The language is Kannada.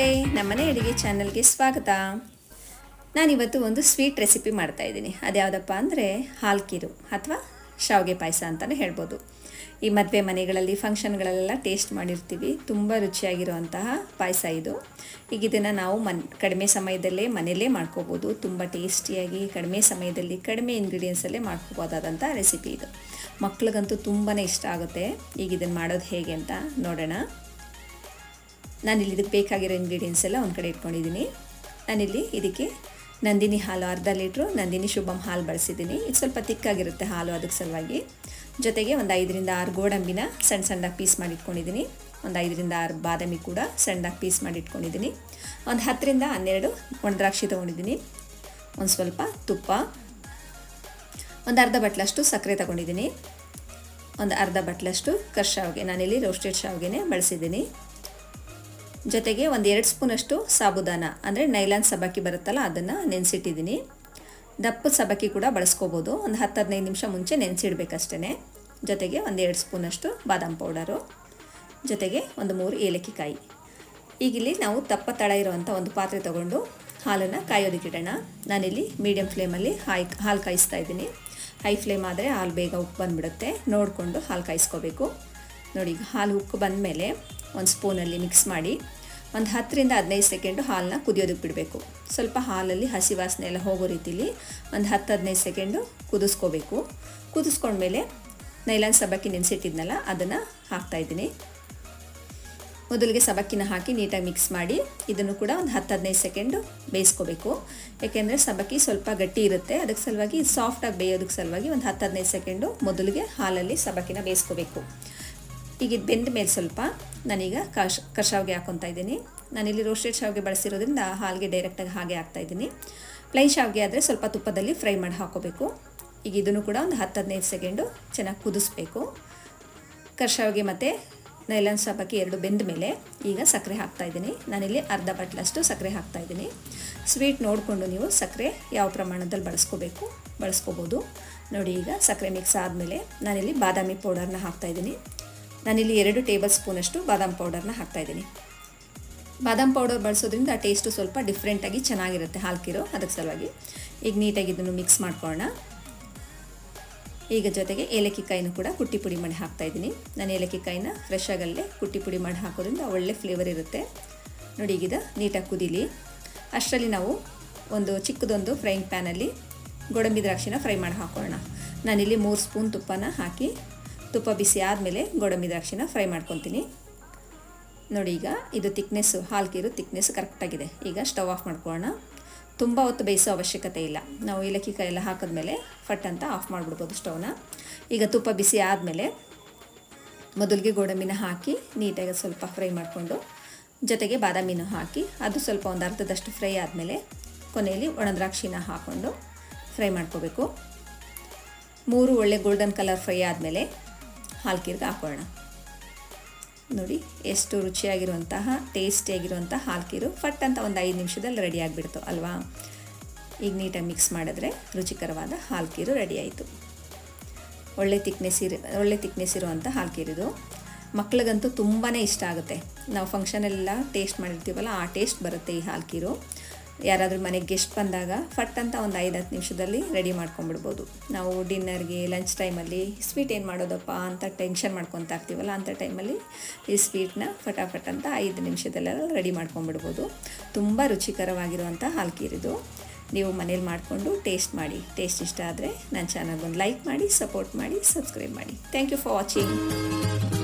ಮನೆ ಅಡುಗೆ ಚಾನಲ್ಗೆ ಸ್ವಾಗತ. ನಾನಿವತ್ತು ಒಂದು ಸ್ವೀಟ್ ರೆಸಿಪಿ ಮಾಡ್ತಾ ಇದ್ದೀನಿ. ಅದ್ಯಾವುದಪ್ಪ ಅಂದರೆ ಹಾಲ್ಕಿರು ಅಥವಾ ಶಾವಿಗೆ ಪಾಯಸ ಅಂತಲೇ ಹೇಳ್ಬೋದು. ಈ ಮದುವೆ ಮನೆಗಳಲ್ಲಿ ಫಂಕ್ಷನ್ಗಳಲ್ಲೆಲ್ಲ ಟೇಸ್ಟ್ ಮಾಡಿರ್ತೀವಿ. ತುಂಬ ರುಚಿಯಾಗಿರುವಂತಹ ಪಾಯಸ ಇದು. ಈಗ ಇದನ್ನು ನಾವು ಮನ್, ಕಡಿಮೆ ಸಮಯದಲ್ಲೇ ಮನೆಯಲ್ಲೇ ಮಾಡ್ಕೋಬೋದು. ತುಂಬ ಟೇಸ್ಟಿಯಾಗಿ ಕಡಿಮೆ ಸಮಯದಲ್ಲಿ ಕಡಿಮೆ ಇಂಗ್ರೀಡಿಯೆಂಟ್ಸಲ್ಲೇ ಮಾಡ್ಕೋಬೋದಾದಂಥ ರೆಸಿಪಿ ಇದು. ಮಕ್ಳಿಗಂತೂ ತುಂಬಾ ಇಷ್ಟ ಆಗುತ್ತೆ. ಈಗ ಇದನ್ನು ಮಾಡೋದು ಹೇಗೆ ಅಂತ ನೋಡೋಣ. ನಾನಿಲ್ಲಿ ಇದಕ್ಕೆ ಬೇಕಾಗಿರೋ ಇಂಗ್ರೀಡಿಯೆಂಟ್ಸ್ ಎಲ್ಲ ಒಂದು ಕಡೆ ಇಟ್ಕೊಂಡಿದ್ದೀನಿ ನಾನಿಲ್ಲಿ ಇದಕ್ಕೆ ನಂದಿನಿ ಹಾಲು ಅರ್ಧ ಲೀಟ್ರು, ನಂದಿನಿ ಶುಭಂ ಹಾಲು ಬಳಸಿದ್ದೀನಿ ಇದು ಸ್ವಲ್ಪ ತಿಕ್ಕಾಗಿರುತ್ತೆ ಹಾಲು ಅದಕ್ಕೆ ಸಲುವಾಗಿ. ಜೊತೆಗೆ ಒಂದು ಐದರಿಂದ ಆರು ಗೋಡಂಬಿನ ಸಣ್ಣ ಸಣ್ಣದಾಗಿ ಪೀಸ್ ಮಾಡಿ ಇಟ್ಕೊಂಡಿದ್ದೀನಿ ಒಂದು ಐದರಿಂದ ಆರು ಬಾದಾಮಿ ಕೂಡ ಸಣ್ಣದಾಗಿ ಪೀಸ್ ಮಾಡಿ ಇಟ್ಕೊಂಡಿದ್ದೀನಿ ಒಂದು ಹತ್ತರಿಂದ ಹನ್ನೆರಡು ಒಣದ್ರಾಕ್ಷಿ ತೊಗೊಂಡಿದ್ದೀನಿ ಒಂದು ಸ್ವಲ್ಪ ತುಪ್ಪ. ಒಂದು ಅರ್ಧ ಬಟ್ಲಷ್ಟು ಸಕ್ಕರೆ ತೊಗೊಂಡಿದ್ದೀನಿ ಒಂದು ಅರ್ಧ ಬಟ್ಲಷ್ಟು ಕರ್ ಶಾವಿಗೆ ನಾನಿಲ್ಲಿ ರೋಸ್ಟೆಡ್ ಶಾವಿಗೆನೇ ಬಳಸಿದ್ದೀನಿ ಜೊತೆಗೆ ಒಂದು ಎರಡು ಸ್ಪೂನಷ್ಟು ಸಾಬುದಾನ, ಅಂದರೆ ನೈಲಾನ್ ಸಬಾಕಿ ಬರುತ್ತಲ್ಲ ಅದನ್ನು ನೆನೆಸಿಟ್ಟಿದ್ದೀನಿ ದಪ್ಪದ ಸಬಾಕಿ ಕೂಡ ಬಳಸ್ಕೋಬೋದು. ಒಂದು ಹತ್ತು ಹದಿನೈದು ನಿಮಿಷ ಮುಂಚೆ ನೆನೆಸಿಡ್ಬೇಕಷ್ಟೇ ಜೊತೆಗೆ ಒಂದು ಎರಡು ಸ್ಪೂನಷ್ಟು ಬಾದಾಮ್ ಪೌಡರು. ಜೊತೆಗೆ ಒಂದು ಮೂರು ಏಲಕ್ಕಿ ಕಾಯಿ ಈಗಿಲ್ಲಿ ನಾವು ತಪ್ಪ ತಳ ಇರುವಂಥ ಒಂದು ಪಾತ್ರೆ ತೊಗೊಂಡು ಹಾಲನ್ನು ಕಾಯೋದಕ್ಕಿಡೋಣ ನಾನಿಲ್ಲಿ ಮೀಡಿಯಮ್ ಫ್ಲೇಮಲ್ಲಿ ಹಾಯ್, ಹಾಲು ಕಾಯಿಸ್ತಾ ಇದ್ದೀನಿ. ಹೈ ಫ್ಲೇಮ್ ಆದರೆ ಹಾಲು ಬೇಗ ಉಪ್ಪು ಬಂದುಬಿಡುತ್ತೆ. ನೋಡಿಕೊಂಡು ಹಾಲು ಕಾಯಿಸ್ಕೋಬೇಕು. ನೋಡಿ ಹಾಲು ಉಕ್ಕು ಬಂದಮೇಲೆ ಒಂದು ಸ್ಪೂನಲ್ಲಿ ಮಿಕ್ಸ್ ಮಾಡಿ ಒಂದು ಹತ್ತರಿಂದ ಹದಿನೈದು ಸೆಕೆಂಡು ಹಾಲನ್ನ ಕುದಿಯೋದಕ್ಕೆ ಬಿಡಬೇಕು. ಸ್ವಲ್ಪ ಹಾಲಲ್ಲಿ ಹಸಿ ವಾಸನೆ ಎಲ್ಲ ಹೋಗೋ ರೀತಿಲಿ ಒಂದು ಹತ್ತು ಹದಿನೈದು ಸೆಕೆಂಡು ಕುದಿಸ್ಕೋಬೇಕು. ಕುದಿಸ್ಕೊಂಡ್ಮೇಲೆ ನೈಲಾನ್ ಸಬಕ್ಕಿ ನೆನೆಸಿಟ್ಟಿದ್ನಲ್ಲ, ಅದನ್ನು ಹಾಕ್ತಾಯಿದ್ದೀನಿ ಮೊದಲಿಗೆ ಸಬಕ್ಕಿನ ಹಾಕಿ ನೀಟಾಗಿ ಮಿಕ್ಸ್ ಮಾಡಿ ಇದನ್ನು ಕೂಡ ಒಂದು ಹತ್ತು ಹದಿನೈದು ಸೆಕೆಂಡು ಬೇಯಿಸ್ಕೋಬೇಕು. ಯಾಕೆಂದರೆ ಸಬಕ್ಕಿ ಸ್ವಲ್ಪ ಗಟ್ಟಿ ಇರುತ್ತೆ, ಅದಕ್ಕೆ ಸಲುವಾಗಿ ಸಾಫ್ಟಾಗಿ ಬೇಯೋದಕ್ಕೆ ಸಲುವಾಗಿ ಒಂದು ಹತ್ತು ಹದಿನೈದು ಸೆಕೆಂಡು ಮೊದಲಿಗೆ ಹಾಲಲ್ಲಿ ಸಬಕ್ಕಿನ ಬೇಯಿಸ್ಕೋಬೇಕು. ಈಗ ಇದು ಬೆಂದ ಮೇಲೆ ಸ್ವಲ್ಪ ನಾನೀಗ ಕಶ್ ಕರ್ಶಾವಿಗೆ ಹಾಕ್ಕೊತಾ ಇದ್ದೀನಿ. ನಾನಿಲ್ಲಿ ರೋಸ್ಟೆಡ್ ಶಾವಿಗೆ ಬಳಸಿರೋದ್ರಿಂದ ಹಾಲಿಗೆ ಡೈರೆಕ್ಟಾಗಿ ಹಾಗೆ ಹಾಕ್ತಾಯಿದ್ದೀನಿ ಪ್ಲೈನ್ ಶಾವಿಗೆ ಆದರೆ ಸ್ವಲ್ಪ ತುಪ್ಪದಲ್ಲಿ ಫ್ರೈ ಮಾಡಿ ಹಾಕೋಬೇಕು. ಈಗ ಇದನ್ನು ಕೂಡ ಒಂದು ಹತ್ತು ಹದಿನೈದು ಸೆಕೆಂಡು ಚೆನ್ನಾಗಿ ಕುದಿಸ್ಬೇಕು. ಕರ್ಷಾವಿಗೆ ಮತ್ತು ನೈಲಾನ್ ಸಬ್ಬಕ್ಕಿ ಎರಡು ಬೆಂದ ಮೇಲೆ ಈಗ ಸಕ್ಕರೆ ಹಾಕ್ತಾಯಿದ್ದೀನಿ ನಾನಿಲ್ಲಿ ಅರ್ಧ ಬಟ್ಲಷ್ಟು ಸಕ್ಕರೆ ಹಾಕ್ತಾಯಿದ್ದೀನಿ ಸ್ವೀಟ್ ನೋಡಿಕೊಂಡು ನೀವು ಸಕ್ಕರೆ ಯಾವ ಪ್ರಮಾಣದಲ್ಲಿ ಬಳಸ್ಕೋಬೇಕು, ಬಳಸ್ಕೋಬೋದು. ನೋಡಿ ಈಗ ಸಕ್ಕರೆ ಮಿಕ್ಸ್ ಆದಮೇಲೆ ನಾನಿಲ್ಲಿ ಬಾದಾಮಿ ಪೌಡರ್ನ ಹಾಕ್ತಾಯಿದ್ದೀನಿ ನಾನಿಲ್ಲಿ ಎರಡು ಟೇಬಲ್ ಸ್ಪೂನಷ್ಟು ಬಾದಾಮ್ ಪೌಡರ್ನ ಹಾಕ್ತಾಯಿದ್ದೀನಿ. ಬಾದಾಮ್ ಪೌಡರ್ ಬಳಸೋದ್ರಿಂದ ಟೇಸ್ಟು ಸ್ವಲ್ಪ ಡಿಫ್ರೆಂಟಾಗಿ ಚೆನ್ನಾಗಿರುತ್ತೆ ಹಾಲ್ಕಿರೋ ಅದಕ್ಕೆ ಸಲುವಾಗಿ. ಈಗ ನೀಟಾಗಿ ಇದನ್ನು ಮಿಕ್ಸ್ ಮಾಡ್ಕೊಳ್ಳೋಣ. ಈಗ ಜೊತೆಗೆ ಏಲಕ್ಕಿ ಕಾಯಿನೂ ಕೂಡ ಕುಟ್ಟಿ ಪುಡಿ ಮಾಡಿ ಹಾಕ್ತಾಯಿದ್ದೀನಿ. ನಾನು ಏಲಕ್ಕಿ ಕಾಯಿನ ಫ್ರೆಶ್ ಆಗಲ್ಲೇ ಕುಟ್ಟಿ ಪುಡಿ ಮಾಡಿ ಹಾಕೋದ್ರಿಂದ ಒಳ್ಳೆ ಫ್ಲೇವರ್ ಇರುತ್ತೆ. ನೋಡಿ ಈಗಿದ ನೀಟಾಗಿ ಕುದೀಲಿ. ಅಷ್ಟರಲ್ಲಿ ನಾವು ಒಂದು ಚಿಕ್ಕದೊಂದು ಫ್ರೈಯಿಂಗ್ ಪ್ಯಾನಲ್ಲಿ ಗೋಡಂಬಿ ದ್ರಾಕ್ಷಿನ ಫ್ರೈ ಮಾಡಿ ಹಾಕೋಣ ನಾನಿಲ್ಲಿ ಮೂರು ಸ್ಪೂನ್ ತುಪ್ಪನ ಹಾಕಿ ತುಪ್ಪ ಬಿಸಿ ಆದಮೇಲೆ ಗೋಡಂಬಿ ದ್ರಾಕ್ಷಿನ ಫ್ರೈ ಮಾಡ್ಕೊತೀನಿ. ನೋಡಿ ಈಗ ಇದು ತಿಕ್ನೆಸ್ಸು ಹಾಲ್ಕಿರು ತಿಕ್ನೆಸ್ ಕರೆಕ್ಟಾಗಿದೆ ಈಗ ಸ್ಟವ್ ಆಫ್ ಮಾಡ್ಕೊಳ್ಳೋಣ. ತುಂಬ ಹೊತ್ತು ಬೇಯಿಸೋ ಅವಶ್ಯಕತೆ ಇಲ್ಲ. ನಾವು ಏಲಕ್ಕಿ ಕಾಯಿ ಎಲ್ಲ ಹಾಕಿದ್ಮೇಲೆ ಫಟ್ ಅಂತ ಆಫ್ ಮಾಡಿಬಿಡ್ಬೋದು ಸ್ಟವ್ನ. ಈಗ ತುಪ್ಪ ಬಿಸಿ ಆದಮೇಲೆ ಮೊದಲಿಗೆ ಗೋಡಂಬಿನ ಹಾಕಿ ನೀಟಾಗಿ ಸ್ವಲ್ಪ ಫ್ರೈ ಮಾಡಿಕೊಂಡು ಜೊತೆಗೆ ಬಾದಾಮಿನೂ ಹಾಕಿ ಅದು ಸ್ವಲ್ಪ ಒಂದು ಅರ್ಧದಷ್ಟು ಫ್ರೈ ಆದಮೇಲೆ ಕೊನೆಯಲ್ಲಿ ಒಣದ್ರಾಕ್ಷಿನ ಹಾಕ್ಕೊಂಡು ಫ್ರೈ ಮಾಡ್ಕೋಬೇಕು. ಮೂರು ಒಳ್ಳೆ ಗೋಲ್ಡನ್ ಕಲರ್ ಫ್ರೈ ಆದಮೇಲೆ ಹಾಲ್ಕಿರ್ಗೆ ಹಾಕೋಣ ನೋಡಿ, ಎಷ್ಟು ರುಚಿಯಾಗಿರುವಂತಹ ಟೇಸ್ಟಿಯಾಗಿರುವಂಥ ಹಾಲ್ಕಿರು ಫಟ್ ಅಂತ ಒಂದು ಐದು ನಿಮಿಷದಲ್ಲಿ ರೆಡಿ ಆಗಿಬಿಡ್ತು, ಅಲ್ವಾ? ಈಗ ನೀಟಾಗಿ ಮಿಕ್ಸ್ ಮಾಡಿದ್ರೆ ರುಚಿಕರವಾದ ಹಾಲ್ಕಿರು ರೆಡಿ ಆಯಿತು. ಒಳ್ಳೆ ತಿಕ್ನೆಸ್ ಇರು, ಒಳ್ಳೆ ತಿಕ್ನೆಸ್ ಇರುವಂಥ ಹಾಲ್ಕಿರಿದು ಮಕ್ಳಿಗಂತೂ ತುಂಬಾ ಇಷ್ಟ ಆಗುತ್ತೆ. ನಾವು ಫಂಕ್ಷನೆಲ್ಲ ಟೇಸ್ಟ್ ಮಾಡಿರ್ತೀವಲ್ಲ, ಆ ಟೇಸ್ಟ್ ಬರುತ್ತೆ ಈ ಹಾಲ್ಕಿರು ಯಾರಾದರೂ ಮನೆಗೆ ಗೆಸ್ಟ್ ಬಂದಾಗ ಫಟ್ ಅಂತ ಒಂದು ಐದು ಹತ್ತು ನಿಮಿಷದಲ್ಲಿ ರೆಡಿ ಮಾಡ್ಕೊಂಡ್ಬಿಡ್ಬೋದು. ನಾವು ಡಿನ್ನರ್ಗೆ ಲಂಚ್ ಟೈಮಲ್ಲಿ ಸ್ವೀಟ್ ಏನು ಮಾಡೋದಪ್ಪ ಅಂತ ಟೆನ್ಷನ್ ಮಾಡ್ಕೊತಾ ಇರ್ತೀವಲ್ಲ ಅಂಥ ಟೈಮಲ್ಲಿ ಈ ಸ್ವೀಟ್ನ ಫಟಾಫಟ್ ಅಂತ ಐದು ನಿಮಿಷದಲ್ಲೆಲ್ಲ ರೆಡಿ ಮಾಡ್ಕೊಂಡ್ಬಿಡ್ಬೋದು. ತುಂಬ ರುಚಿಕರವಾಗಿರುವಂಥ ಹಾಲ್ಕೀರಿದು. ನೀವು ಮನೇಲಿ ಮಾಡಿಕೊಂಡು ಟೇಸ್ಟ್ ಮಾಡಿ. ಟೇಸ್ಟ್ ಇಷ್ಟ ಆದರೆ ನನ್ನ ಚಾನಲ್ಗೊಂದು ಲೈಕ್ ಮಾಡಿ ಸಪೋರ್ಟ್ ಮಾಡಿ ಸಬ್ಸ್ಕ್ರೈಬ್ ಮಾಡಿ. Thank you for watching